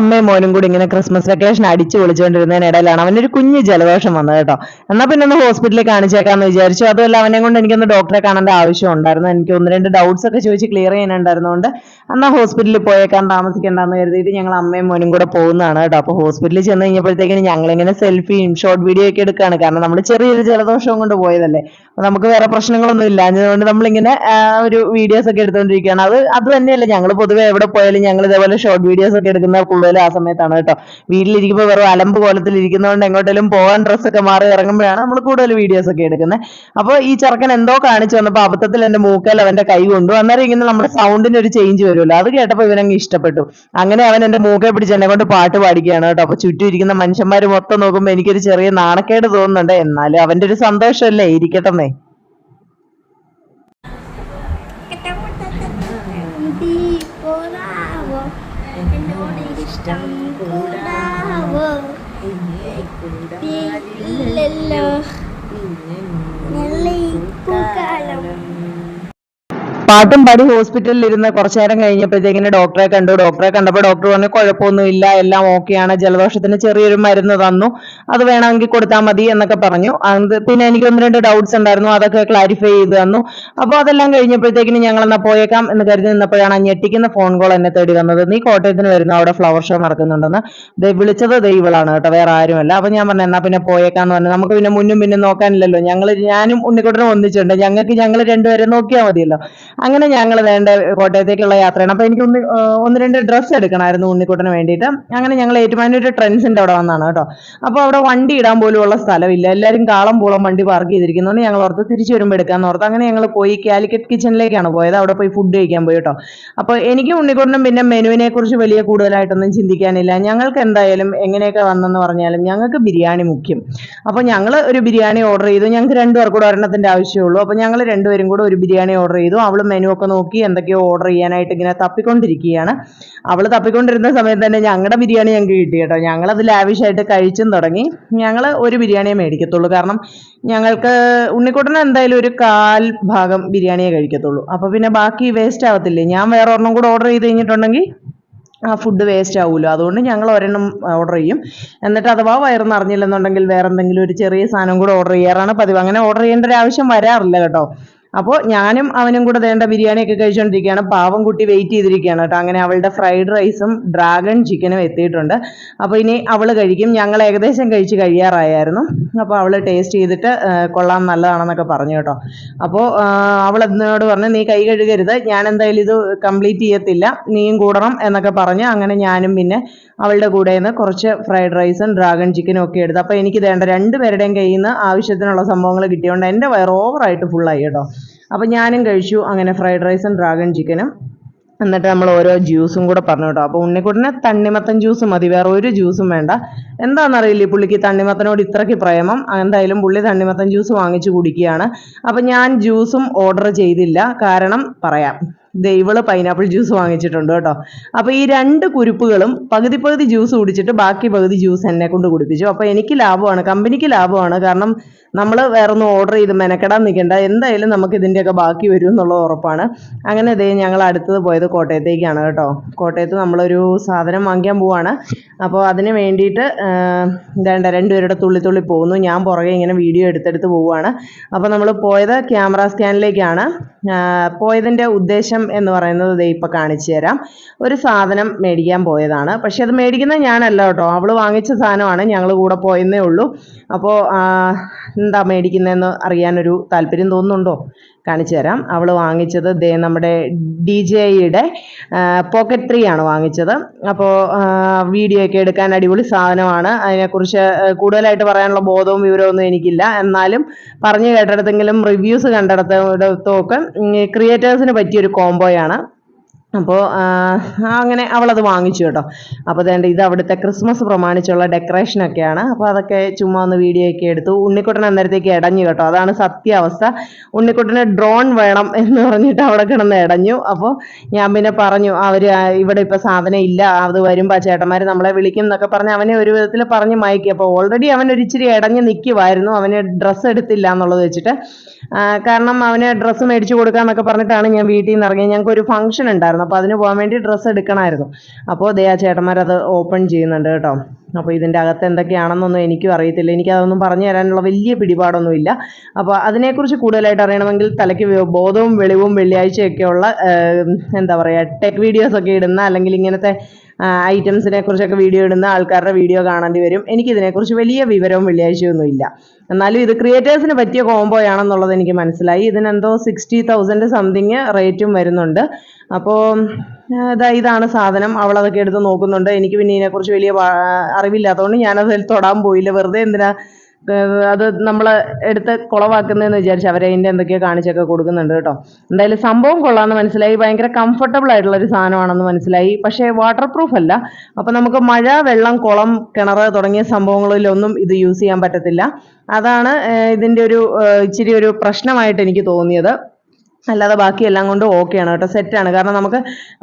അമ്മയും മോനും കൂടി ഇങ്ങനെ ക്രിസ്മസ് വെക്കേഷൻ അടിച്ചു വിളിച്ചുകൊണ്ടിരുന്നതിനിടയിലാണ് അവനൊരു കുഞ്ഞു ജലദോഷം വന്നത് കേട്ടോ. എന്നാൽ പിന്നെ ഒന്ന് ഹോസ്പിറ്റലിൽ കാണിച്ചേക്കാമെന്ന് വിചാരിച്ചു. അതുമല്ല അവനെ കൊണ്ട് എനിക്കൊന്ന് ഡോക്ടറെ കാണേണ്ട ആവശ്യം ഉണ്ടായിരുന്നു എനിക്ക് ഒന്ന് രണ്ട് ഡൗട്ട്സ് ഒക്കെ ചോദിച്ച് ക്ലിയർ ചെയ്യാനുണ്ടായിരുന്നതുകൊണ്ട് എന്നാൽ ഹോസ്പിറ്റലിൽ പോയേക്കാൻ താമസിക്കേണ്ടെന്ന് കരുതിയിട്ട് ഞങ്ങൾ അമ്മയും മോനും കൂടെ പോകുന്നതാണ് കേട്ടോ. അപ്പോൾ ഹോസ്പിറ്റലിൽ ചെന്ന് കഴിഞ്ഞപ്പോഴത്തേക്കിന് ഞങ്ങളിങ്ങനെ സെൽഫിയും ഷോർട്ട് വീഡിയോ ഒക്കെ എടുക്കുകയാണ്. കാരണം നമ്മൾ ചെറിയൊരു ജലദോഷം കൊണ്ട് പോയതല്ലേ. അപ്പോൾ നമുക്ക് വേറെ പ്രശ്നങ്ങളൊന്നും ഇല്ല അതുകൊണ്ട് നമ്മളിങ്ങനെ ഒരു വീഡിയോസ് ഒക്കെ എടുത്തുകൊണ്ടിരിക്കുകയാണ് അത് അത് തന്നെയല്ല ഞങ്ങൾ പൊതുവെ എവിടെ പോയാലും ഞങ്ങൾ ഇതേപോലെ ഷോർട്ട് വീഡിയോസ് ഒക്കെ എടുക്കുന്ന കൂടുതൽ ആ സമയത്താണ് കേട്ടോ. വീട്ടിലിരിക്കുമ്പോൾ വെറും അലമ്പ് കോലത്തിൽ ഇരിക്കുന്നതുകൊണ്ട് എങ്ങോട്ടേലും പോകാൻ ഡ്രസ്സൊക്കെ മാറി ഇറങ്ങുമ്പോഴാണ് നമ്മൾ കൂടുതൽ വീഡിയോസ് ഒക്കെ എടുക്കുന്നത് അപ്പോൾ ഈ ചെറുക്കൻ എന്തോ കാണിച്ചു വന്നപ്പോൾ അബദ്ധത്തിൽ എന്റെ മൂക്കൽ അവന്റെ കൈ കൊണ്ടു. അന്നേരം ഇങ്ങനെ നമ്മുടെ സൗണ്ടിന് ഒരു ചേഞ്ച് വരുമല്ലോ. അത് കേട്ടപ്പോൾ ഇവനങ്ങ് ഇഷ്ടപ്പെട്ടു. അങ്ങനെ അവൻ എന്റെ മൂക്കെ പിടിച്ച് എന്നെ കൊണ്ട് പാട്ട് പാടിക്കുകയാണ് കേട്ടോ. അപ്പൊ ചുറ്റും ഇരിക്കുന്ന മനുഷ്യന്മാർ മൊത്തം നോക്കുമ്പോൾ എനിക്കൊരു ചെറിയ നാണക്കേട് തോന്നുന്നുണ്ട്. എന്നാലും അവന്റെ ഒരു സന്തോഷമല്ലേ? ഇരിക്കട്ടെന്നേ നീ പോരാവോ ഇഷ്ടം കൂടാവോ? ഇല്ലല്ലോ നല്ല പൂക്കാലം പാട്ടും പാടി ഹോസ്പിറ്റലിൽ ഇരുന്ന് കുറച്ചു നേരം കഴിഞ്ഞപ്പോഴത്തേക്കിന് ഡോക്ടറെ കണ്ടു. ഡോക്ടറെ കണ്ടപ്പോൾ ഡോക്ടർ പറഞ്ഞു കുഴപ്പമൊന്നുമില്ല എല്ലാം ഓക്കെയാണ്. ജലദോഷത്തിന് ചെറിയൊരു മരുന്ന് തന്നു. അത് വേണമെങ്കിൽ കൊടുത്താൽ മതി എന്നൊക്കെ പറഞ്ഞു. അത് പിന്നെ എനിക്ക് ഒന്ന് രണ്ട് ഡൗട്ട്സ് ഉണ്ടായിരുന്നു. അതൊക്കെ ക്ലാരിഫൈ ചെയ്ത് തന്നു. അപ്പോൾ അതെല്ലാം കഴിഞ്ഞപ്പോഴത്തേക്കിന് ഞങ്ങൾ എന്നാ പോയേക്കാം എന്ന് കരുതി നിന്നപ്പോഴാണ് ഞെട്ടിക്കുന്ന ഫോൺ കോൾ എന്നെ തേടി വന്നത്. നീ കോട്ടയത്തിന് വരുന്നു? അവിടെ ഫ്ലവർ ഷോ നടക്കുന്നുണ്ടെന്ന്. വിളിച്ചത് ദേ ഇവളാണ് കേട്ടോ വേറെ ആരുമല്ല. അപ്പൊ ഞാൻ പറഞ്ഞു എന്നാ പിന്നെ പോയേക്കാന്ന് പറഞ്ഞു. നമുക്ക് പിന്നെ മുന്നും പിന്നും നോക്കാനില്ലല്ലോ. ഞങ്ങൾ ഞാനും ഉണ്ണിക്കുട്ടനും ഒന്നിച്ചിട്ടുണ്ട് ഞങ്ങൾക്ക് ഞങ്ങൾ രണ്ടുപേരെ നോക്കിയാൽ മതിയല്ലോ. അങ്ങനെ ഞങ്ങൾ വേണ്ട കോട്ടയത്തേക്കുള്ള യാത്രയാണ്. അപ്പൊ എനിക്ക് ഒന്ന് ഒന്ന് രണ്ട് ഡ്രസ്സ് എടുക്കണമായിരുന്നു ഉണ്ണിക്കുട്ടന് വേണ്ടിയിട്ട്. അങ്ങനെ ഞങ്ങൾ ഏറ്റുമാനൂർ ട്രെൻഡ്സിന്റെ അവിടെ വന്നാണ് കേട്ടോ. അപ്പൊ അവിടെ വണ്ടി ഇടാൻ പോലും ഉള്ള സ്ഥലമില്ല. എല്ലാവരും കാളം പൂളം വണ്ടി പാർക്ക് ചെയ്തിരിക്കുന്നതുകൊണ്ട് ഞങ്ങൾ ഓർത്ത് തിരിച്ചു വരുമ്പോൾ എടുക്കാന്ന് ഓർത്ത്. അങ്ങനെ ഞങ്ങൾ പോയി കാലിക്കറ്റ് കിച്ചണിലേക്കാണ് പോയത്. അവിടെ പോയി ഫുഡ് കഴിക്കാൻ പോയി കേട്ടോ. അപ്പോൾ എനിക്ക് ഉണ്ണിക്കുട്ടനും പിന്നെ മെനുവിനെ കുറിച്ച് വലിയ കൂടുതലായിട്ടൊന്നും ചിന്തിക്കാനില്ല. ഞങ്ങൾക്ക് എന്തായാലും എങ്ങനെയൊക്കെ വന്നെന്ന് പറഞ്ഞാലും ഞങ്ങൾക്ക് ബിരിയാണി മുഖ്യം. അപ്പോൾ ഞങ്ങൾ ഒരു ബിരിയാണി ഓർഡർ ചെയ്തു. ഞങ്ങൾക്ക് രണ്ടുപേർക്കൂടെ ഒരെണ്ണത്തിന്റെ ആവശ്യമുള്ളൂ അപ്പോൾ ഞങ്ങൾ രണ്ടുപേരും കൂടെ ഒരു ബിരിയാണി ഓർഡർ ചെയ്തു. അവൾ മെനു ഒക്കെ നോക്കി എന്തൊക്കെയോ ഓർഡർ ചെയ്യാനായിട്ട് ഇങ്ങനെ തപ്പിക്കൊണ്ടിരിക്കുകയാണ്. അവൾ തപ്പിക്കൊണ്ടിരുന്ന സമയത്ത് തന്നെ ഞങ്ങളുടെ ബിരിയാണി ഞങ്ങൾക്ക് കിട്ടി കേട്ടോ. ഞങ്ങളത് ലാവിഷായിട്ട് കഴിച്ചും തുടങ്ങി. ഞങ്ങൾ ഒരു ബിരിയാണിയെ മേടിക്കത്തുള്ളൂ. കാരണം ഞങ്ങൾക്ക് ഉണ്ണിക്കുട്ടന് എന്തായാലും ഒരു കാൽ ഭാഗം ബിരിയാണിയെ കഴിക്കത്തുള്ളൂ. അപ്പോൾ പിന്നെ ബാക്കി വേസ്റ്റ് ആവത്തില്ലേ? ഞാൻ വേറെ ഒരെണ്ണം കൂടെ ഓർഡർ ചെയ്ത് കഴിഞ്ഞിട്ടുണ്ടെങ്കിൽ ആ ഫുഡ് വേസ്റ്റ് ആവുമല്ലോ അതുകൊണ്ട് ഞങ്ങൾ ഒരെണ്ണം ഓർഡർ ചെയ്യും. എന്നിട്ട് അഥവാ വയറ് അറിഞ്ഞില്ലെന്നുണ്ടെങ്കിൽ വേറെ എന്തെങ്കിലും ഒരു ചെറിയ സാധനം കൂടെ ഓർഡർ ചെയ്യാറാണ് പതിവ്. അങ്ങനെ ഓർഡർ ചെയ്യേണ്ട ഒരു ആവശ്യം വരാറില്ല കേട്ടോ. അപ്പോൾ ഞാനും അവനും കൂടെ വേണ്ട ബിരിയാണിയൊക്കെ കഴിച്ചുകൊണ്ടിരിക്കുകയാണ് പാവം കുട്ടി വെയിറ്റ് ചെയ്തിരിക്കുകയാണ് കേട്ടോ. അങ്ങനെ അവളുടെ ഫ്രൈഡ് റൈസും ഡ്രാഗൺ ചിക്കനും എത്തിയിട്ടുണ്ട്. അപ്പോൾ ഇനി അവൾ കഴിക്കും. ഞങ്ങൾ ഏകദേശം കഴിച്ച് കഴിയാറായിരുന്നു അപ്പോൾ അവൾ ടേസ്റ്റ് ചെയ്തിട്ട് കൊള്ളാം നല്ലതാണെന്നൊക്കെ പറഞ്ഞു കേട്ടോ. അപ്പോൾ അവൾ എന്നോട് പറഞ്ഞു നീ കൈ കഴുകരുത്. ഞാൻ എന്തായാലും ഇത് കംപ്ലീറ്റ് ചെയ്യത്തില്ല. നീയും കൂടണം എന്നൊക്കെ പറഞ്ഞ് അങ്ങനെ ഞാനും പിന്നെ അവളുടെ കൂടെ നിന്ന് കുറച്ച് ഫ്രൈഡ് റൈസും ഡ്രാഗൺ ചിക്കനും ഒക്കെ എടുത്തു. അപ്പോൾ എനിക്ക് വേണ്ട രണ്ടുപേരുടെയും കയ്യിൽ നിന്ന് ആവശ്യത്തിനുള്ള സംഭവങ്ങൾ കിട്ടിയതുകൊണ്ട് എന്റെ വയർ ഓവറായിട്ട് ഫുള്ളായി കേട്ടോ. അപ്പോൾ ഞാനും കഴിച്ചു അങ്ങനെ ഫ്രൈഡ് റൈസും ഡ്രാഗൺ ചിക്കനും എന്നിട്ട് നമ്മൾ ഓരോ ജ്യൂസും കൂടെ പറഞ്ഞു കേട്ടോ. അപ്പോൾ ഉണ്ണിക്കുട്ടനെ തണ്ണിമത്തൻ ജ്യൂസ് മതി വേറെ ഒരു ജ്യൂസും വേണ്ട. എന്താണെന്നറിയില്ല പുള്ളിക്ക് തണ്ണിമത്തനോട് ഇത്രയ്ക്ക് പ്രേമം? എന്തായാലും പുള്ളി തണ്ണിമത്തൻ ജ്യൂസ് വാങ്ങിച്ചു കുടിക്കുകയാണ്. അപ്പം ഞാൻ ജ്യൂസും ഓർഡർ ചെയ്തില്ല. കാരണം പറയാം. ഇവൾ പൈനാപ്പിൾ ജ്യൂസ് വാങ്ങിച്ചിട്ടുണ്ട് കേട്ടോ. അപ്പൊ ഈ രണ്ട് കുരുപ്പുകളും പകുതി പകുതി ജ്യൂസ് കുടിച്ചിട്ട് ബാക്കി പകുതി ജ്യൂസ് എന്നെ കൊണ്ട് കുടിപ്പിച്ചു. അപ്പൊ എനിക്ക് ലാഭമാണ് കമ്പനിക്ക് ലാഭമാണ്. കാരണം നമ്മൾ വേറെ ഒന്നും ഓർഡർ ചെയ്ത് മെനക്കെടാൻ നിൽക്കേണ്ട. എന്തായാലും നമുക്ക് ഇതിന്റെയൊക്കെ ബാക്കി വരും എന്നുള്ളത് ഉറപ്പാണ്. അങ്ങനെ ഇതേ ഞങ്ങൾ അടുത്തത് പോയത് കോട്ടയത്തേക്കാണ് കേട്ടോ. കോട്ടയത്ത് നമ്മളൊരു സാധനം വാങ്ങിക്കാൻ പോവാണ്. അപ്പോൾ അതിന് വേണ്ടിയിട്ട് വേണ്ട രണ്ടുപേരുടെ തുള്ളി തുള്ളി പോകുന്നു. ഞാൻ പുറകെ ഇങ്ങനെ വീഡിയോ എടുത്തെടുത്ത് പോവുകയാണ് അപ്പോൾ നമ്മൾ പോയത് ക്യാമറ സ്കാനിലേക്കാണ്. പോയതിന്റെ ഉദ്ദേശം എന്ന് പറയുന്നത് ദേ ഇപ്പോൾ കാണിച്ചു തരാം. ഒരു സാധനം മേടിക്കാൻ പോയതാണ്. പക്ഷെ അത് മേടിക്കുന്നത് ഞാനല്ല കേട്ടോ. അവൾ വാങ്ങിച്ച സാധനമാണ്. ഞങ്ങൾ കൂടെ പോയെന്നേ ഉള്ളൂ. അപ്പോൾ എന്താ മേടിക്കുന്നതെന്ന് അറിയാനൊരു താല്പര്യം തോന്നുന്നുണ്ടോ? കാണിച്ചു തരാം. അവൾ വാങ്ങിച്ചത് ദേ നമ്മുടെ ഡി ജെയുടെ പോക്കറ്റ് ത്രീ ആണ് വാങ്ങിച്ചത്. അപ്പോൾ വീഡിയോ ഒക്കെ എടുക്കാൻ അടിപൊളി സാധനമാണ്. അതിനെക്കുറിച്ച് കൂടുതലായിട്ട് പറയാനുള്ള ബോധവും വിവരമൊന്നും എനിക്കില്ല. എന്നാലും പറഞ്ഞു കേട്ടിടത്തെങ്കിലും റിവ്യൂസ് കണ്ടിടത്തോടത്തും ഒക്കെ ക്രിയേറ്റേഴ്സിന് പറ്റിയൊരു കോംബോയാണ് അപ്പോൾ അങ്ങനെ അവളത് വാങ്ങിച്ചു കേട്ടോ. അപ്പോൾ അതേണ്ട ഇത് അവിടുത്തെ ക്രിസ്മസ് പ്രമാണിച്ചുള്ള ഡെക്കറേഷനൊക്കെയാണ് അപ്പോൾ അതൊക്കെ ചുമ്മാ ഒന്ന് വീഡിയോ ഒക്കെ എടുത്തു. ഉണ്ണിക്കുട്ടൻ അന്നേരത്തേക്ക് ഇടഞ്ഞു കേട്ടോ. അതാണ് സത്യാവസ്ഥ. ഉണ്ണിക്കുട്ടന് ഡ്രോൺ വേണം എന്ന് പറഞ്ഞിട്ട് അവിടെ കിടന്ന് ഇടഞ്ഞു അപ്പോൾ ഞാൻ പിന്നെ പറഞ്ഞു അവർ ഇവിടെ ഇപ്പോൾ സാധനം ഇല്ല. അത് വരുമ്പോൾ ചേട്ടന്മാർ നമ്മളെ വിളിക്കും എന്നൊക്കെ പറഞ്ഞ് അവനെ ഒരു വിധത്തിൽ പറഞ്ഞ് മയക്കി. അപ്പോൾ ഓൾറെഡി അവൻ ഒരിച്ചിരി ഇടഞ്ഞ് നിൽക്കുമായിരുന്നു അവന് ഡ്രസ്സ് എടുത്തില്ല എന്നുള്ളത് വെച്ചിട്ട്. കാരണം അവന് ഡ്രസ്സ് മേടിച്ചു കൊടുക്കാമെന്നൊക്കെ പറഞ്ഞിട്ടാണ് ഞാൻ വീട്ടിൽ നിന്ന് ഇറങ്ങിയത്. ഞങ്ങൾക്ക് ഒരു ഫംഗ്ഷൻ ഉണ്ടായിരുന്നു. ഉണ്ടായിരുന്നു അപ്പോൾ അതിന് പോകാൻ വേണ്ടി ഡ്രസ്സ് എടുക്കണമായിരുന്നു. അപ്പോൾ ദേ ആ ചേട്ടന്മാരത് ഓപ്പൺ ചെയ്യുന്നുണ്ട് കേട്ടോ. അപ്പോൾ ഇതിന്റെ അകത്ത് എന്തൊക്കെയാണെന്നൊന്നും എനിക്കും അറിയത്തില്ല. എനിക്കതൊന്നും പറഞ്ഞു തരാനുള്ള വലിയ പിടിപാടൊന്നുമില്ല. അപ്പോൾ അതിനെക്കുറിച്ച് കൂടുതലായിട്ട് അറിയണമെങ്കിൽ തലയ്ക്ക് ബോധവും വെളിവും വെള്ളിയാഴ്ചയൊക്കെയുള്ള എന്താ പറയുക ടെക് വീഡിയോസൊക്കെ ഇടുന്ന അല്ലെങ്കിൽ ഇങ്ങനത്തെ ഐറ്റംസിനെ കുറിച്ചൊക്കെ വീഡിയോ ഇടുന്ന ആൾക്കാരുടെ വീഡിയോ കാണേണ്ടി വരും. എനിക്കിതിനെക്കുറിച്ച് വലിയ വിവരവും വെള്ളിയാഴ്ചയൊന്നും ഇല്ല എന്നാലും ഇത് ക്രിയേറ്റേഴ്സിന് പറ്റിയ കോംബോ ആണെന്നുള്ളത് എനിക്ക് മനസ്സിലായി. ഇതിനെന്തോ സിക്സ്റ്റി തൗസൻഡ് സംതിങ് റേറ്റും വരുന്നുണ്ട്. അപ്പോൾ ഇതാ ഇതാണ് സാധനം. അവളതൊക്കെ എടുത്ത് നോക്കുന്നുണ്ട്. എനിക്ക് പിന്നെ ഇതിനെക്കുറിച്ച് വലിയ അറിവില്ലാത്തതുകൊണ്ട് ഞാനതിൽ തൊടാൻ പോയില്ല. വെറുതെ എന്തിനാ അത് നമ്മൾ എടുത്ത് കുളവാക്കുന്നതെന്ന് വിചാരിച്ച് അവരതിന്റെ എന്തൊക്കെയോ കാണിച്ചൊക്കെ കൊടുക്കുന്നുണ്ട് കേട്ടോ. എന്തായാലും സംഭവം കൊള്ളാമെന്ന് മനസ്സിലായി. ഭയങ്കര കംഫർട്ടബിൾ ആയിട്ടുള്ള ഒരു സാധനമാണെന്ന് മനസ്സിലായി. പക്ഷേ വാട്ടർ പ്രൂഫ് അല്ല. അപ്പോൾ നമുക്ക് മഴ വെള്ളം കുളം കിണർ തുടങ്ങിയ സംഭവങ്ങളിലൊന്നും ഇത് യൂസ് ചെയ്യാൻ പറ്റത്തില്ല. അതാണ് ഇതിന്റെ ഒരു ഇച്ചിരി ഒരു പ്രശ്നമായിട്ട് എനിക്ക് തോന്നിയത്. അല്ലാതെ ബാക്കി എല്ലാം കൊണ്ടും ഓക്കെയാണ് കേട്ടോ. സെറ്റാണ് കാരണം നമുക്ക്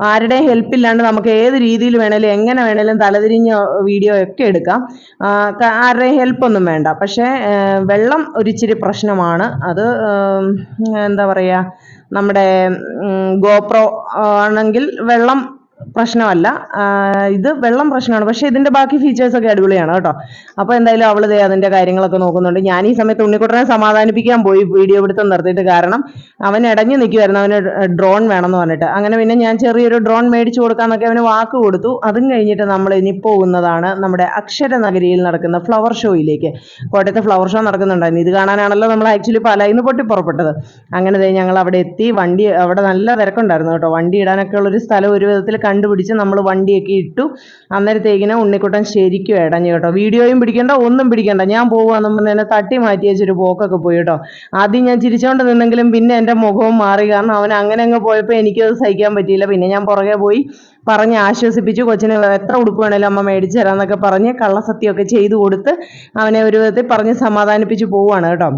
ആരുടെയും ഹെൽപ്പ് ഇല്ലാണ്ട് നമുക്ക് ഏത് രീതിയിൽ വേണേലും എങ്ങനെ വേണേലും തലതിരിഞ്ഞ വീഡിയോ ഒക്കെ എടുക്കാം. ആരുടെയും ഹെൽപ്പൊന്നും വേണ്ട. പക്ഷേ വെള്ളം ഒരിച്ചിരി പ്രശ്നമാണ്. അത് എന്താ പറയുക നമ്മുടെ ഗോപ്രോ ആണെങ്കിൽ വെള്ളം പ്രശ്നമല്ല. ഇത് വെള്ളം പ്രശ്നമാണ്. പക്ഷെ ഇതിന്റെ ബാക്കി ഫീച്ചേഴ്സ് ഒക്കെ അടിപൊളിയാണ് കേട്ടോ. അപ്പോൾ എന്തായാലും അവൾ ദേ അതിന്റെ കാര്യങ്ങളൊക്കെ നോക്കുന്നുണ്ട്. ഞാൻ ഈ സമയത്ത് ഉണ്ണിക്കുട്ടനെ സമാധാനിപ്പിക്കാൻ പോയി. വീഡിയോ പിടുത്തം നിർത്തിയിട്ട് കാരണം അവൻ ഇടഞ്ഞു നിൽക്കുമായിരുന്നു അവന് ഡ്രോൺ വേണമെന്ന് പറഞ്ഞിട്ട്. അങ്ങനെ പിന്നെ ഞാൻ ചെറിയൊരു ഡ്രോൺ മേടിച്ചു കൊടുക്കാന്നൊക്കെ അവന് വാക്ക് കൊടുത്തു. അതും കഴിഞ്ഞിട്ട് നമ്മൾ ഇനി പോകുന്നതാണ് നമ്മുടെ അക്ഷര നഗരിയിൽ നടക്കുന്ന ഫ്ലവർ ഷോയിലേക്ക് കോട്ടയത്തെ ഫ്ലവർ ഷോ നടക്കുന്നുണ്ടായിരുന്നു. ഇത് കാണാനാണല്ലോ നമ്മൾ ആക്ച്വലി പലയിന്ന് പൊട്ടി പുറപ്പെട്ടത്. അങ്ങനെ ഞങ്ങൾ അവിടെ എത്തി. വണ്ടി അവിടെ നല്ല തിരക്കുണ്ടായിരുന്നു കേട്ടോ. വണ്ടി ഇടാനൊക്കെ ഉള്ളൊരു സ്ഥലം ഒരു വിധത്തിൽ കണ്ടുപിടിച്ച് നമ്മൾ വണ്ടിയൊക്കെ ഇട്ടു. അന്നേരത്തേക്കിന് ഉണ്ണിക്കുട്ടൻ ശരിക്കും ഇടഞ്ഞു കേട്ടോ. വീഡിയോയും പിടിക്കണ്ട ഒന്നും പിടിക്കണ്ട. ഞാൻ പോകുവാന്നും പറഞ്ഞ് എന്നെ തട്ടി മാറ്റി വെച്ചൊരു പോക്കൊക്കെ പോയി കേട്ടോ. ആദ്യം ഞാൻ ചിരിച്ചോണ്ട് നിന്നെങ്കിലും പിന്നെ എന്റെ മുഖവും മാറി. കാരണം അവൻ അങ്ങനെ അങ്ങ് പോയപ്പോൾ എനിക്കത് സഹിക്കാൻ പറ്റിയില്ല. പിന്നെ ഞാൻ പുറകെ പോയി പറഞ്ഞ് ആശ്വസിപ്പിച്ചു. കൊച്ചിന് എത്ര ഉടുപ്പ് വേണേലും അമ്മ മേടിച്ചു തരാമെന്നൊക്കെ പറഞ്ഞ് കള്ളസത്യമൊക്കെ ചെയ്തു കൊടുത്ത് അവനെ ഒരു വിധത്തിൽ പറഞ്ഞ് സമാധാനിപ്പിച്ച് പോവാണ് കേട്ടോ.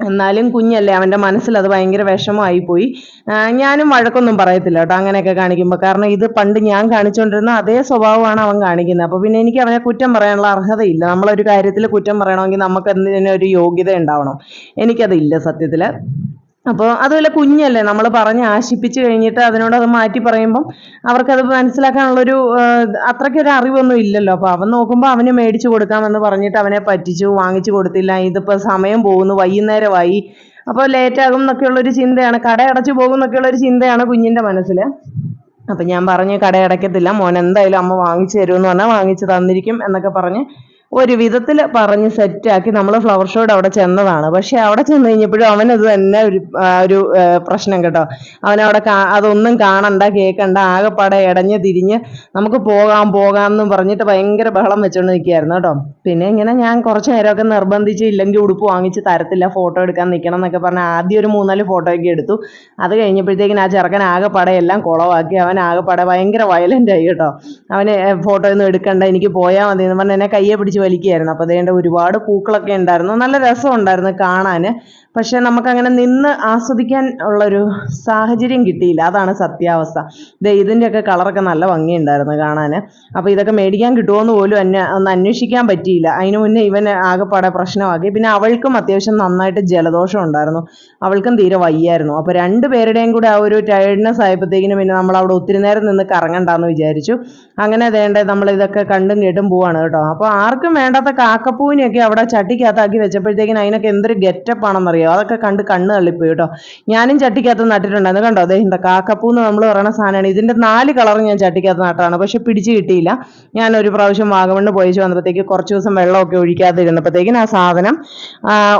എന്നാലും കുഞ്ഞല്ലേ അവന്റെ മനസ്സിൽ അത് ഭയങ്കര വിഷമമായി പോയി ആ, ഞാനും വഴക്കൊന്നും പറയത്തില്ല കേട്ടോ അങ്ങനെയൊക്കെ കാണിക്കുമ്പോൾ കാരണം ഇത് പണ്ട് ഞാൻ കാണിച്ചുകൊണ്ടിരുന്ന അതേ സ്വഭാവമാണ് അവൻ കാണിക്കുന്നത്. അപ്പോൾ പിന്നെ എനിക്ക് അവനെ കുറ്റം പറയാനുള്ള അർഹതയില്ല. നമ്മളൊരു കാര്യത്തിൽ കുറ്റം പറയണമെങ്കിൽ നമുക്ക് എന്തിനൊരു യോഗ്യത ഉണ്ടാവണം? എനിക്കതില്ല സത്യത്തിൽ അപ്പോൾ അതുപോലെ കുഞ്ഞല്ലേ? നമ്മൾ പറഞ്ഞ് ആശിപ്പിച്ച് കഴിഞ്ഞിട്ട് അതിനോട് അത് മാറ്റി പറയുമ്പം അവർക്കത് മനസ്സിലാക്കാനുള്ളൊരു അത്രയ്ക്കൊരു അറിവൊന്നും ഇല്ലല്ലോ. അപ്പോൾ അവൻ നോക്കുമ്പോൾ അവന് മേടിച്ചു കൊടുക്കാമെന്ന് പറഞ്ഞിട്ട് അവനെ പറ്റിച്ചു വാങ്ങിച്ചു കൊടുത്തില്ല. ഇതിപ്പോൾ സമയം പോകുന്നു വൈകുന്നേരമായി. അപ്പോൾ ലേറ്റ് ആകും എന്നൊക്കെയുള്ളൊരു ചിന്തയാണ്. കട അടച്ചു പോകും എന്നൊക്കെയുള്ളൊരു ചിന്തയാണ് കുഞ്ഞിന്റെ മനസ്സിൽ അപ്പം ഞാൻ പറഞ്ഞു കട അടയ്ക്കത്തില്ല. മോൻ എന്തായാലും അമ്മ വാങ്ങിച്ചു തരുമെന്ന് പറഞ്ഞാൽ വാങ്ങിച്ചു തന്നിരിക്കും എന്നൊക്കെ പറഞ്ഞ് ഒരു വിധത്തിൽ പറഞ്ഞ് സെറ്റാക്കി നമ്മൾ ഫ്ലവർ ഷോയുടെ അവിടെ ചെന്നതാണ്. പക്ഷെ അവിടെ ചെന്ന് കഴിഞ്ഞപ്പോഴും അവനത് തന്നെ ഒരു ഒരു പ്രശ്നം കേട്ടോ. അവനവിടെ അതൊന്നും കാണണ്ട കേൾക്കണ്ട ആകെപ്പാടെ ഇടഞ്ഞ് തിരിഞ്ഞ് നമുക്ക് പോകാം പോകാം എന്ന് പറഞ്ഞിട്ട് ഭയങ്കര ബഹളം വെച്ചോണ്ട് നിൽക്കുകയായിരുന്നു കേട്ടോ. പിന്നെ ഇങ്ങനെ ഞാൻ കുറച്ച് നേരമൊക്കെ നിർബന്ധിച്ച് ഇല്ലെങ്കിൽ ഉടുപ്പ് വാങ്ങിച്ച് തരത്തില്ല ഫോട്ടോ എടുക്കാൻ നിൽക്കണം എന്നൊക്കെ പറഞ്ഞ് ആദ്യം ഒരു മൂന്നാൽ ഫോട്ടോയൊക്കെ എടുത്തു. അത് കഴിഞ്ഞപ്പോഴത്തേക്കിന് ആ ചെറുക്കൻ ആകെപ്പാടെ എല്ലാം കുളവാക്കി. അവൻ ആകെപ്പാടെ ഭയങ്കര വയലന്റ് ആയി കേട്ടോ. അവന് ഫോട്ടോ ഒന്നും എടുക്കണ്ട എനിക്ക് പോയാൽ മതി എന്ന് പറഞ്ഞ് എന്നെ കയ്യെ പിടിച്ച് വലിക്കുകയായിരുന്നു. അപ്പോൾ അതേണ്ട ഒരുപാട് പൂക്കളൊക്കെ ഉണ്ടായിരുന്നു. നല്ല രസമുണ്ടായിരുന്നു കാണാൻ. പക്ഷെ നമുക്കങ്ങനെ നിന്ന് ആസ്വദിക്കാൻ ഉള്ളൊരു സാഹചര്യം കിട്ടിയില്ല. അതാണ് സത്യാവസ്ഥ. ദേ ഇതിന്റെയൊക്കെ കളറൊക്കെ നല്ല ഭംഗിയുണ്ടായിരുന്നു കാണാൻ അപ്പോൾ ഇതൊക്കെ മേടിക്കാൻ കിട്ടുമോ എന്ന് പോലും എന്നെ ഒന്ന് അന്വേഷിക്കാൻ പറ്റിയില്ല. അതിന് മുന്നേ ഇവൻ ആകെപ്പാടെ പ്രശ്നമാക്കി. പിന്നെ അവൾക്കും അത്യാവശ്യം നന്നായിട്ട് ജലദോഷം ഉണ്ടായിരുന്നു. അവൾക്കും തീരെ വയ്യായിരുന്നു. അപ്പോൾ രണ്ട് പേരുടെയും കൂടെ ആ ഒരു ടയർഡ്നെസ് ആയപ്പോഴത്തേക്കിനും പിന്നെ നമ്മൾ അവിടെ ഒത്തിരി നേരം നിന്ന് കറങ്ങണ്ടെന്ന് വിചാരിച്ചു. അങ്ങനെ വേണ്ട നമ്മൾ ഇതൊക്കെ കണ്ടും കേട്ടും പോവാണ് കേട്ടോ. അപ്പോൾ ആർക്കും വേണ്ടാത്ത കാക്കപ്പൂവിനെയൊക്കെ അവിടെ ചട്ടിക്കകത്താക്കി വെച്ചപ്പോഴത്തേക്കിനും അതിനൊക്കെ എന്തൊരു ഗെറ്റപ്പ് ആണെന്നറിയോ അതൊക്കെ കണ്ട് കണ്ണ് തള്ളിപ്പോയി കേട്ടോ. ഞാനും ചട്ടിക്കകത്ത് നട്ടിട്ടുണ്ടായിരുന്നു. കണ്ടോ? അതെ എന്താ കാക്കപ്പൂ എന്ന് നമ്മൾ പറയുന്ന സാധനമാണ്. ഇതിന്റെ നാല് കളർ ഞാൻ ചട്ടിക്കകത്ത് നട്ടാണ്. പക്ഷെ പിടിച്ച് കിട്ടിയില്ല. ഞാൻ ഒരു പ്രാവശ്യം വാഗമണ്ണ് പോയിച്ച് വന്നപ്പോഴത്തേക്ക് കുറച്ച് ദിവസം വെള്ളമൊക്കെ ഒഴിക്കാതിരുന്നപ്പോഴത്തേക്കിനും ആ സാധനം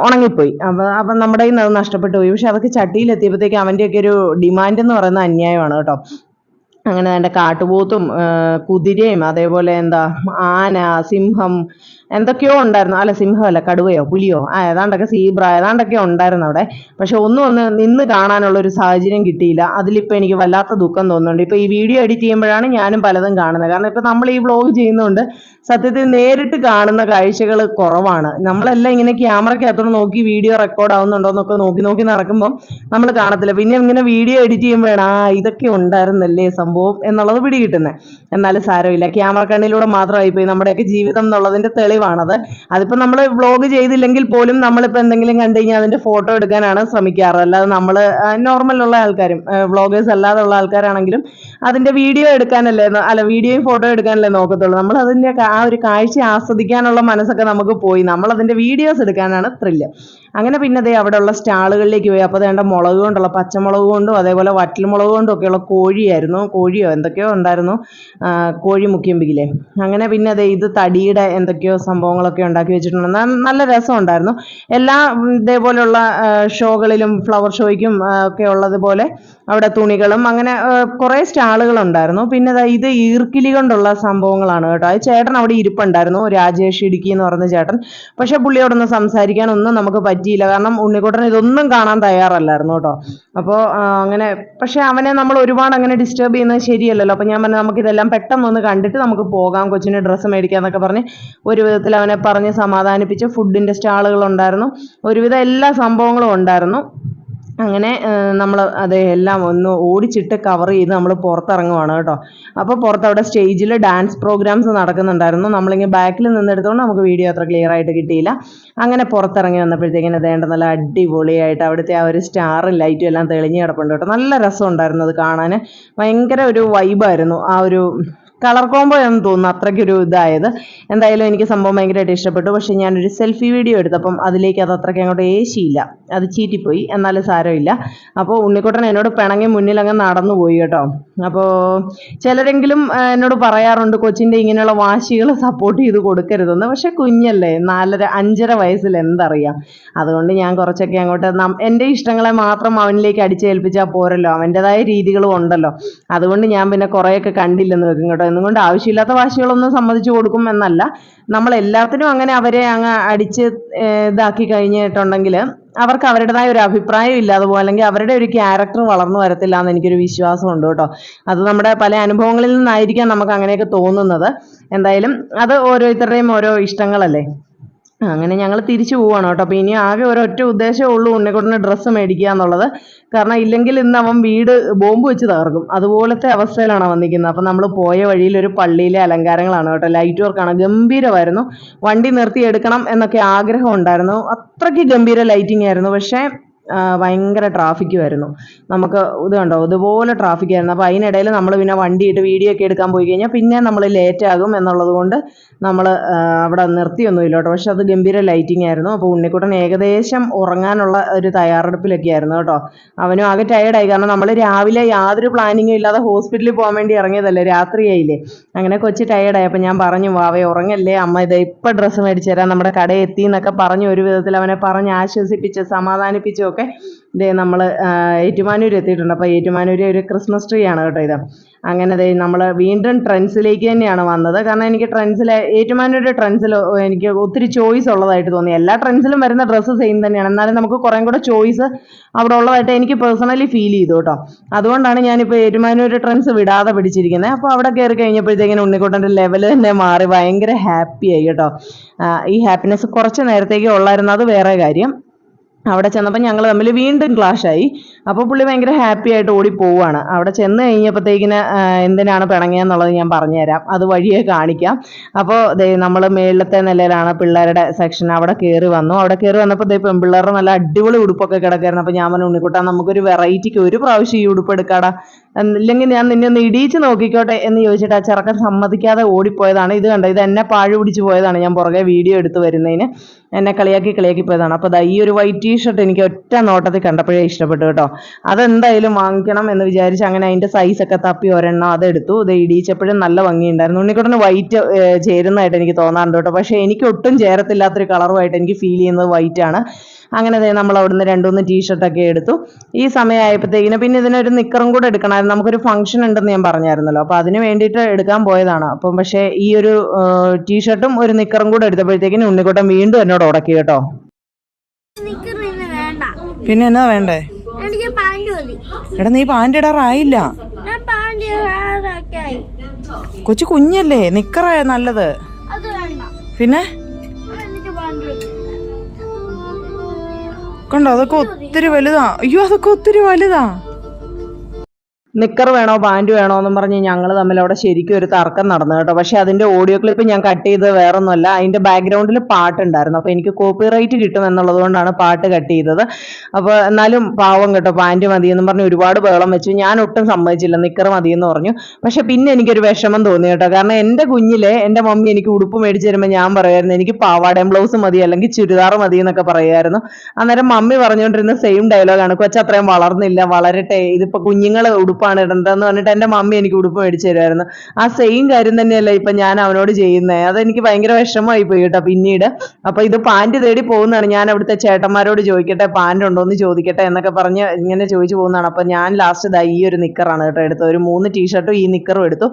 ഉണങ്ങിപ്പോയി. അപ്പം അപ്പം നമ്മുടെ കയ്യിൽ നിന്ന് അത് നഷ്ടപ്പെട്ടു പോയി. പക്ഷെ അതൊക്കെ ചട്ടിയിലെത്തിയപ്പോഴത്തേക്ക് അവന്റെയൊക്കെ ഒരു ഡിമാൻഡ് എന്ന് പറയുന്ന അന്യായമാണ് കേട്ടോ. അങ്ങനെ എന്റെ കാട്ടുപോത്തും കുതിരയും അതേപോലെ എന്താ ആന സിംഹം എന്തൊക്കെയോ ഉണ്ടായിരുന്നു. അല്ല സിംഹമല്ല കടുവയോ പുലിയോ ആ ഏതാണ്ടൊക്കെ സീബ്ര ഏതാണ്ടൊക്കെ ഉണ്ടായിരുന്നു അവിടെ. പക്ഷെ ഒന്നും ഒന്ന് നിന്ന് കാണാനുള്ള ഒരു സാഹചര്യം കിട്ടിയില്ല. അതിലിപ്പോൾ എനിക്ക് വല്ലാത്ത ദുഃഖം തോന്നുന്നുണ്ട്. ഇപ്പോൾ ഈ വീഡിയോ എഡിറ്റ് ചെയ്യുമ്പോഴാണ് ഞാനും പലതും കാണുന്നത്. കാരണം ഇപ്പോൾ നമ്മൾ ഈ വ്ളോഗ് ചെയ്യുന്നതുകൊണ്ട് സത്യത്തിൽ നേരിട്ട് കാണുന്ന കാഴ്ചകൾ കുറവാണ്. നമ്മളെല്ലാം ഇങ്ങനെ ക്യാമറയ്ക്കകത്തോട്ട് നോക്കി വീഡിയോ റെക്കോർഡ് ആവുന്നുണ്ടോ എന്നൊക്കെ നോക്കി നോക്കി നടക്കുമ്പോൾ നമ്മൾ കാണത്തില്ല. പിന്നെ ഇങ്ങനെ വീഡിയോ എഡിറ്റ് ചെയ്യുമ്പോഴാണ് ആ ഇതൊക്കെ ഉണ്ടായിരുന്നല്ലേ സംഭവം എന്നുള്ളത് പിടികിട്ടുന്നത്. എന്നാലും സാരമില്ല. ക്യാമറ കണ്ണിലൂടെ മാത്രമായി പോയി. നമ്മുടെയൊക്കെ ജീവിതം എന്നുള്ളതിന്റെ തെളിവാണത് അതിപ്പോ നമ്മൾ വ്ളോഗ് ചെയ്തില്ലെങ്കിൽ പോലും നമ്മളിപ്പോ എന്തെങ്കിലും കണ്ടു കഴിഞ്ഞാൽ അതിന്റെ ഫോട്ടോ എടുക്കാനാണ് ശ്രമിക്കാറ്. അല്ലാതെ നമ്മൾ നോർമൽ ഉള്ള ആൾക്കാരും വ്ളോഗേഴ്സ് അല്ലാതെ ഉള്ള ആൾക്കാരാണെങ്കിലും അതിന്റെ വീഡിയോ എടുക്കാനല്ലേ അല്ല വീഡിയോയും ഫോട്ടോ എടുക്കാനല്ലേ നോക്കത്തുള്ളൂ. നമ്മൾ അതിന്റെ ആ ഒരു കാഴ്ച ആസ്വദിക്കാനുള്ള മനസ്സൊക്കെ നമുക്ക് പോയി. നമ്മൾ അതിന്റെ വീഡിയോസ് എടുക്കാനാണ് ത്രില്ല് അങ്ങനെ പിന്നെ ദേ അവിടെയുള്ള സ്റ്റാളുകളിലേക്ക് പോയി. അപ്പോൾ വേണ്ട മുളക് കൊണ്ടുള്ള പച്ചമുളക് കൊണ്ടും അതേപോലെ വറ്റൽമുളക് കൊണ്ടും ഒക്കെയുള്ള കോഴിയായിരുന്നു. കോഴിയോ എന്തൊക്കെയോ ഉണ്ടായിരുന്നു. കോഴി മുക്കിയമ്പിക്കില്ലേ അങ്ങനെ പിന്നെ ദേ ഇത് തടിയുടെ എന്തൊക്കെയോ സംഭവങ്ങളൊക്കെ ഉണ്ടാക്കി വെച്ചിട്ടുണ്ട്. നല്ല രസമുണ്ടായിരുന്നു. എല്ലാ ഇതേപോലെയുള്ള ഷോകളിലും ഫ്ലവർ ഷോയ്ക്കും ഒക്കെ ഉള്ളതുപോലെ അവിടെ തുണികളും അങ്ങനെ കുറേ സ്റ്റാളുകൾ ഉണ്ടായിരുന്നു പിന്നെ ഇത് ഈർക്കിലി കൊണ്ടുള്ള സംഭവങ്ങളാണ് കേട്ടോ. അത് ചേട്ടൻ അവിടെ ഇരിപ്പുണ്ടായിരുന്നു രാജേഷ് ഇടുക്കി എന്ന് പറഞ്ഞ ചേട്ടൻ. പക്ഷെ പുള്ളിയോടൊന്നും സംസാരിക്കാനൊന്നും നമുക്ക് പറ്റിയില്ല. കാരണം ഉണ്ണിക്കുട്ടൻ ഇതൊന്നും കാണാൻ തയ്യാറല്ലായിരുന്നു കേട്ടോ. അപ്പോൾ അങ്ങനെ പക്ഷെ അവനെ നമ്മൾ ഒരുപാട് അങ്ങനെ ഡിസ്റ്റർബ് ചെയ്യുന്നത് ശരിയല്ലല്ലോ. അപ്പം ഞാൻ പറഞ്ഞു നമുക്ക് ഇതെല്ലാം പെട്ടെന്നൊന്ന് കണ്ടിട്ട് നമുക്ക് പോകാം കൊച്ചിന് ഡ്രസ്സ് മേടിക്കാമെന്നൊക്കെ പറഞ്ഞ് ഒരു വിധത്തിൽ അവനെ പറഞ്ഞ് സമാധാനിപ്പിച്ച് ഫുഡിന്റെ സ്റ്റാളുകളുണ്ടായിരുന്നു. ഒരുവിധം എല്ലാ സംഭവങ്ങളും ഉണ്ടായിരുന്നു. അങ്ങനെ നമ്മൾ അത് എല്ലാം ഒന്ന് ഓടിച്ചിട്ട് കവർ ചെയ്ത് നമ്മൾ പുറത്തിറങ്ങുവാണ് കേട്ടോ. അപ്പോൾ പുറത്ത് അവിടെ സ്റ്റേജിൽ ഡാൻസ് പ്രോഗ്രാംസ് നടക്കുന്നുണ്ടായിരുന്നു. നമ്മളിങ്ങനെ ബാക്കിൽ നിന്നെടുത്തോണ്ട് നമുക്ക് വീഡിയോ അത്ര ക്ലിയർ ആയിട്ട് കിട്ടിയില്ല. അങ്ങനെ പുറത്തിറങ്ങി വന്നപ്പോഴത്തേക്കിന് അതേണ്ട നല്ല അടിപൊളിയായിട്ട് അവിടുത്തെ ആ ഒരു സ്റ്റാറും ലൈറ്റും എല്ലാം തെളിഞ്ഞ് കിടപ്പുണ്ട് കേട്ടോ. നല്ല രസമുണ്ടായിരുന്നു അത് കാണാൻ ഭയങ്കര ഒരു വൈബായിരുന്നു ആ ഒരു കളർ കോംബോ എന്ന് തോന്നുന്നു. അത്രയ്ക്കൊരു ഇതായത്. എന്തായാലും എനിക്ക് സംഭവം ഭയങ്കരമായിട്ട് ഇഷ്ടപ്പെട്ടു. പക്ഷേ ഞാനൊരു സെൽഫി വീഡിയോ എടുത്തപ്പം അതിലേക്ക് അത് അത്രയ്ക്ക് അങ്ങോട്ട് ഏശിയില്ല. അത് ചീറ്റിപ്പോയി. എന്നാലും സാരമില്ല. അപ്പോൾ ഉണ്ണിക്കുട്ടൻ എന്നോട് പിണങ്ങി മുന്നിൽ അങ്ങ് നടന്നു പോയി കേട്ടോ. അപ്പോൾ ചിലരെങ്കിലും എന്നോട് പറയാറുണ്ട് കൊച്ചിന്റെ ഇങ്ങനെയുള്ള വാശികൾ സപ്പോർട്ട് ചെയ്ത് കൊടുക്കരുതെന്ന്. പക്ഷെ കുഞ്ഞല്ലേ നാലര അഞ്ചര വയസ്സിൽ എന്തറിയാം. അതുകൊണ്ട് ഞാൻ കുറച്ചൊക്കെ അങ്ങോട്ട് എന്റെ ഇഷ്ടങ്ങളെ മാത്രം അവനിലേക്ക് അടിച്ചേൽപ്പിച്ചാൽ പോരല്ലോ. അവന്റെതായ രീതികളും ഉണ്ടല്ലോ. അതുകൊണ്ട് ഞാൻ പിന്നെ കുറേയൊക്കെ കണ്ടില്ലെന്ന് വെക്കും കേട്ടോ. എന്നും കൊണ്ട് ആവശ്യമില്ലാത്ത വാശികളൊന്നും സമ്മതിച്ചു കൊടുക്കും എന്നല്ല. നമ്മൾ എല്ലാത്തിനും അങ്ങനെ അവരെ അങ്ങ് അടിച്ച് ഇതാക്കി കഴിഞ്ഞിട്ടുണ്ടെങ്കിൽ അവർക്ക് അവരുടേതായ ഒരു അഭിപ്രായം ഇല്ലാതെ പോകും അല്ലെങ്കിൽ അവരുടെ ഒരു ക്യാരക്ടർ വളർന്നു വരത്തില്ല എന്ന് എനിക്കൊരു വിശ്വാസമുണ്ട് കേട്ടോ. അത് നമ്മുടെ പല അനുഭവങ്ങളിൽ നിന്നായിരിക്കാം നമുക്ക് അങ്ങനെയൊക്കെ തോന്നുന്നത്. എന്തായാലും അത് ഓരോരുത്തരുടെയും ഓരോ ഇഷ്ടങ്ങളല്ലേ? അങ്ങനെ ഞങ്ങൾ തിരിച്ചു പോവാണ് കേട്ടോ. അപ്പോൾ ഇനി ആകെ ഒരൊറ്റ ഉദ്ദേശമേ ഉള്ളൂ ഉണ്ണിക്കുട്ടന് ഡ്രസ്സ് മേടിക്കുക എന്നുള്ളത്. കാരണം ഇല്ലെങ്കിൽ ഇന്ന് അവൻ വീട് ബോംബ് വെച്ച് തകർക്കും. അതുപോലത്തെ അവസ്ഥയിലാണ് വന്നിരിക്കുന്നത് അപ്പം അപ്പോൾ നമ്മൾ പോയ വഴിയിൽ ഒരു പള്ളിയിലെ അലങ്കാരങ്ങളാണ് കേട്ടോ. ലൈറ്റ് വർക്കാണ് ഗംഭീരമായിരുന്നു. വണ്ടി നിർത്തി എടുക്കണം എന്നൊക്കെ ആഗ്രഹം ഉണ്ടായിരുന്നു. അത്രയ്ക്ക് ഗംഭീര ലൈറ്റിംഗ് ആയിരുന്നു. പക്ഷേ ഭയങ്കര ട്രാഫിക്കുമായിരുന്നു നമുക്ക് ഇത് കണ്ടോ? ഇതുപോലെ ട്രാഫിക് ആയിരുന്നു. അപ്പോൾ അതിനിടയിൽ നമ്മൾ പിന്നെ വണ്ടി ഇട്ട് വീഡിയോ ഒക്കെ എടുക്കാൻ പോയി കഴിഞ്ഞാൽ പിന്നെ നമ്മൾ ലേറ്റ് ആകും എന്നുള്ളത് കൊണ്ട് നമ്മൾ അവിടെ നിർത്തിയൊന്നുമില്ല കേട്ടോ പക്ഷെ അത് ഗംഭീര ലൈറ്റിംഗ് ആയിരുന്നു. അപ്പോൾ ഉണ്ണിക്കുട്ടൻ ഏകദേശം ഉറങ്ങാനുള്ള ഒരു തയ്യാറെടുപ്പിലൊക്കെ ആയിരുന്നു കേട്ടോ. അവനും ആകെ ടയേർഡായി കാരണം നമ്മൾ രാവിലെ യാതൊരു പ്ലാനിങ്ങും ഇല്ലാതെ ഹോസ്പിറ്റലിൽ പോകാൻ വേണ്ടി ഇറങ്ങിയതല്ലേ? രാത്രിയായില്ലേ? അങ്ങനെ കൊച്ചു ടയേർഡായി അപ്പോൾ ഞാൻ പറഞ്ഞു വാവേ ഉറങ്ങല്ലേ? അമ്മ ഇത് ഇപ്പം ഡ്രസ്സ് മേടിച്ചു തരാം. നമ്മുടെ കടയിൽ എത്തി എന്നൊക്കെ പറഞ്ഞു ഒരു വിധത്തിൽ അവനെ പറഞ്ഞ് ആശ്വസിപ്പിച്ച് സമാധാനിപ്പിച്ചും ഒക്കെ ദേ നമ്മൾ ഏറ്റുമാനൂർ എത്തിയിട്ടുണ്ട്. അപ്പോൾ ഏറ്റുമാനൂർ ഒരു ക്രിസ്മസ് ട്രീ ആണ് കേട്ടോ ഇത്. അങ്ങനെ ദേ നമ്മൾ വീണ്ടും ട്രെൻസിലേക്ക് തന്നെയാണ് വന്നത്. കാരണം എനിക്ക് ട്രെൻസിൽ ഏറ്റുമാനൂർ ട്രെൻസിൽ എനിക്ക് ഒത്തിരി ചോയ്സ് ഉള്ളതായിട്ട് തോന്നി. എല്ലാ ട്രെൻസിലും വരുന്ന ഡ്രസ്സ് സെയിം തന്നെയാണ്. എന്നാലും നമുക്ക് കുറേ കൂടെ ചോയ്സ് അവിടെ ഉള്ളതായിട്ട് എനിക്ക് പേഴ്സണലി ഫീൽ ചെയ്തു കേട്ടോ. അതുകൊണ്ടാണ് ഞാനിപ്പോൾ ഏറ്റുമാനൂർ ട്രെൻസ് വിടാതെ പിടിച്ചിരിക്കുന്നത് അപ്പോൾ അവിടെ കയറി കഴിഞ്ഞപ്പോഴത്തേക്കിനും ഉണ്ണിക്കുട്ടന്റെ ലെവൽ തന്നെ മാറി. ഭയങ്കര ഹാപ്പിയായി കേട്ടോ. ഈ ഹാപ്പിനെസ് കുറച്ച് നേരത്തേക്ക് ഉള്ളായിരുന്നു. അത് വേറെ കാര്യം. അവിടെ ചെന്നപ്പോൾ ഞങ്ങൾ തമ്മിൽ വീണ്ടും ആയി. അപ്പോൾ പുള്ളി ഭയങ്കര ഹാപ്പി ആയിട്ട് ഓടി പോവുകയാണ് അവിടെ ചെന്ന് കഴിഞ്ഞപ്പോഴത്തേക്കിന് എന്തിനാണ് പിണങ്ങിയെന്നുള്ളത് ഞാൻ പറഞ്ഞുതരാം. അത് വഴിയെ കാണിക്കാം. അപ്പോൾ ദേ നമ്മൾ മേളിലത്തെ നിലയിലാണ് പിള്ളേരുടെ സെക്ഷൻ അവിടെ കയറി വന്നു. അവിടെ കയറി വന്നപ്പോൾ ദേ പെൺപിള്ളേരുടെ നല്ല അടിപൊളി ഉടുപ്പൊക്കെ കിടക്കായിരുന്നു അപ്പോൾ ഞാൻ പറഞ്ഞു ഉണ്ണിക്കുട്ടാ നമുക്കൊരു വെറൈറ്റിക്ക് ഒരു പ്രാവശ്യം ഈ ഉടുപ്പ് എടുക്കാടാ. ഇല്ലെങ്കിൽ ഞാൻ നിന്നെ ഒന്ന് ഇടിയിച്ച് നോക്കിക്കോട്ടെ എന്ന് ചോദിച്ചിട്ട് ആ ചെറുക്കൻ സമ്മതിക്കാതെ ഓടിപ്പോയതാണ്. ഇത് കണ്ടോ? ഇത് എന്നെ പാഴ് പിടിച്ച് പോയതാണ്. ഞാൻ പുറകെ വീഡിയോ എടുത്ത് വരുന്നതിന് എന്നെ കളിയാക്കി കളിയാക്കി പോയതാണ്. അപ്പോൾ ദാ ഈ ഒരു വൈറ്റ് ടീഷർട്ട് എനിക്ക് ഒറ്റ നോട്ടത്തിൽ കണ്ടപ്പോഴേ ഇഷ്ടപ്പെട്ടു കേട്ടോ. അതെന്തായാലും വാങ്ങിക്കണം എന്ന് വിചാരിച്ച് അങ്ങനെ അതിന്റെ സൈസൊക്കെ തപ്പി ഒരെണ്ണം അതെടുത്തു. ഇത് ഇടിയിച്ചപ്പോഴും നല്ല ഭംഗിയുണ്ടായിരുന്നു. ഉണ്ണിക്കുട്ടന് വൈറ്റ് ചേരുന്നതായിട്ട് എനിക്ക് തോന്നാറുണ്ട് കേട്ടോ. പക്ഷേ എനിക്ക് ഒട്ടും ചേരത്തില്ലാത്തൊരു കളറുമായിട്ട് എനിക്ക് ഫീൽ ചെയ്യുന്നത് വൈറ്റ് ആണ്. അങ്ങനെ നമ്മൾ അവിടുന്ന് രണ്ടുമൂന്ന് ടീഷർട്ടൊക്കെ എടുത്തു. ഈ സമയമായപ്പോഴത്തേക്കിന് പിന്നെ ഇതിനൊരു നിക്കറും കൂടെ എടുക്കണമായിരുന്നു നമുക്കൊരു ഫംഗ്ഷൻ ഉണ്ടെന്ന് ഞാൻ പറഞ്ഞായിരുന്നല്ലോ. അപ്പോൾ അതിന് വേണ്ടിയിട്ട് എടുക്കാൻ പോയതാണ്. അപ്പം പക്ഷേ ഈ ഒരു ടീഷർട്ടും ഒരു നിക്കറും കൂടെ എടുത്തപ്പോഴത്തേക്കിന് ഉണ്ണിക്കുട്ടൻ വീണ്ടും എന്നോട് ഉടക്കി കേട്ടോ. പിന്നെ എന്നാ വേണ്ടേ? എടാ നീ പാന്റ് ഇടാറായില്ല. കൊച്ചു കുഞ്ഞല്ലേ നിക്കറ നല്ലത്. പിന്നെ? കണ്ടോ അതൊക്കെ ഒത്തിരി വലുതാ. അയ്യോ അതൊക്കെ ഒത്തിരി വലുതാ. നിക്കർ വേണോ പാന്റ് വേണോ എന്നും പറഞ്ഞ് ഞങ്ങൾ തമ്മിൽ അവിടെ ശരിക്കും ഒരു തർക്കം നടന്നു കേട്ടോ. പക്ഷെ അതിന്റെ ഓഡിയോ ക്ലിപ്പ് ഞാൻ കട്ട് ചെയ്തത് വേറൊന്നുമല്ല. അതിന്റെ ബാക്ക്ഗ്രൗണ്ടിൽ പാട്ടുണ്ടായിരുന്നു. അപ്പോൾ എനിക്ക് കോപ്പിറൈറ്റ് കിട്ടും എന്നുള്ളത് കൊണ്ടാണ് പാട്ട് കട്ട് ചെയ്തത്. അപ്പോൾ എന്നാലും പാവം കേട്ടോ പാന്റ് മതി എന്നും പറഞ്ഞ് ഒരുപാട് ബഹളം വെച്ചു. ഞാൻ ഒട്ടും സമ്മതിച്ചില്ല നിക്കർ മതി എന്ന് പറഞ്ഞു. പക്ഷെ പിന്നെ എനിക്കൊരു വിഷമം തോന്നി കേട്ടോ. കാരണം എന്റെ കുഞ്ഞിലെ എന്റെ മമ്മി എനിക്ക് ഉടുപ്പ് മേടിച്ചു തരുമ്പോൾ ഞാൻ പറയുമായിരുന്നു എനിക്ക് പാവാടയും ബ്ലൗസ് മതി അല്ലെങ്കിൽ ചുരിദാർ മതി എന്നൊക്കെ പറയുമായിരുന്നു. അന്നേരം മമ്മി പറഞ്ഞുകൊണ്ടിരുന്ന സെയിം ഡയലോഗാണ് കൊച്ചത്രയും വളർന്നില്ല വളരട്ടെ ഇതിപ്പോ കുഞ്ഞുങ്ങൾ ഉടുപ്പാണ് ഇടേണ്ടതെന്ന് പറഞ്ഞിട്ട് എന്റെ മമ്മി എനിക്ക് ഉടുപ്പ് മേടിച്ചു തരുമായിരുന്നു ആ സെയിം കാര്യം തന്നെയല്ലേ ഇപ്പൊ ഞാൻ അവനോട് ചെയ്യുന്നത് അതെനിക്ക് ഭയങ്കര വിഷമമായി പോയി കേട്ടോ പിന്നീട്. അപ്പൊ ഇത് പാന്റ് തേടി പോകുന്നതാണ്. ഞാൻ അവിടുത്തെ ചേട്ടന്മാരോട് ചോദിക്കട്ടെ പാന്റ് ഉണ്ടോ എന്ന് ചോദിക്കട്ടെ എന്നൊക്കെ പറഞ്ഞ് ഇങ്ങനെ ചോദിച്ചു പോകുന്നതാണ്. അപ്പൊ ഞാൻ ലാസ്റ്റ് ദാ ഈ ഒരു നിക്കറാണ് കേട്ടോ എടുത്തത്. ഒരു മൂന്ന് ടീഷർട്ടും ഈ നിക്കറും എടുത്തു.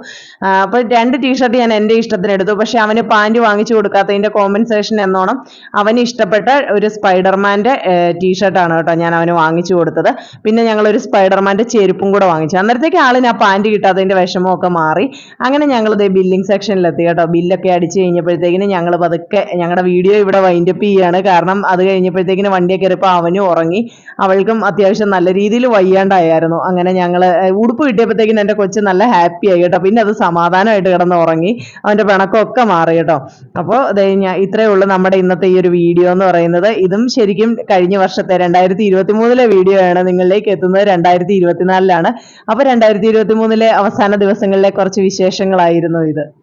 അപ്പോൾ അപ്പൊ രണ്ട് ടീഷർട്ട് ഞാൻ എന്റെ ഇഷ്ടത്തിന് എടുത്തു. പക്ഷെ അവന് പാന്റ് വാങ്ങിച്ചു കൊടുക്കാത്തതിന്റെ കോമ്പൻസേഷൻ എന്നോണം അവന് ഇഷ്ടപ്പെട്ട ഒരു സ്പൈഡർമാന്റെ ടീഷർട്ടാണ് കേട്ടോ ഞാൻ അവന് വാങ്ങിച്ചു കൊടുത്തത്. പിന്നെ ഞങ്ങൾ ഒരു സ്പൈഡർമാന്റെ ചെരുപ്പും കൂടെ വാങ്ങിച്ചു. അന്നേരത്തേക്ക് ആളിന് ആ പാന്റ് വിഷമം വിഷമമൊക്കെ മാറി. അങ്ങനെ ഞങ്ങൾ ഇതേ ബില്ലിംഗ് സെക്ഷനിലെത്തി കേട്ടോ. ബില്ലൊക്കെ അടിച്ചു കഴിഞ്ഞപ്പോഴത്തേക്കിന് ഞങ്ങൾ പതുക്കെ ഞങ്ങളുടെ വീഡിയോ ഇവിടെ വൈൻഡപ്പ് ചെയ്യാണ്. കാരണം അത് കഴിഞ്ഞപ്പോഴത്തേക്കിന് വണ്ടിയൊക്കെ കയറിയപ്പോൾ അവനും ഉറങ്ങി. അവൾക്കും അത്യാവശ്യം നല്ല രീതിയിൽ വയ്യാണ്ടായിരുന്നു. അങ്ങനെ ഞങ്ങൾ ഉടുപ്പ് കിട്ടിയപ്പോഴത്തേക്കിന് എന്റെ കൊച്ച് നല്ല ഹാപ്പി ആയി കേട്ടോ. പിന്നെ അത് സമാധാനമായിട്ട് കിടന്ന് ഉറങ്ങി. അവന്റെ പിണക്കമൊക്കെ മാറി കേട്ടോ. അപ്പോൾ ഞാൻ ഇത്രയേ ഉള്ളൂ നമ്മുടെ ഇന്നത്തെ ഈ ഒരു വീഡിയോ എന്ന് പറയുന്നത്. ഇതും ശരിക്കും കഴിഞ്ഞ വർഷത്തെ രണ്ടായിരത്തി ഇരുപത്തി മൂന്നിലെ വീഡിയോ ആണ് നിങ്ങളിലേക്ക് എത്തുന്നത്. രണ്ടായിരത്തി ഇരുപത്തിനാലിലാണ്. അപ്പോൾ രണ്ടായിരത്തി ഇരുപത്തി മൂന്നിലെ അവസാന ദിവസങ്ങളിലെ കുറച്ച് വിശേഷങ്ങളായിരുന്നു ഇത്.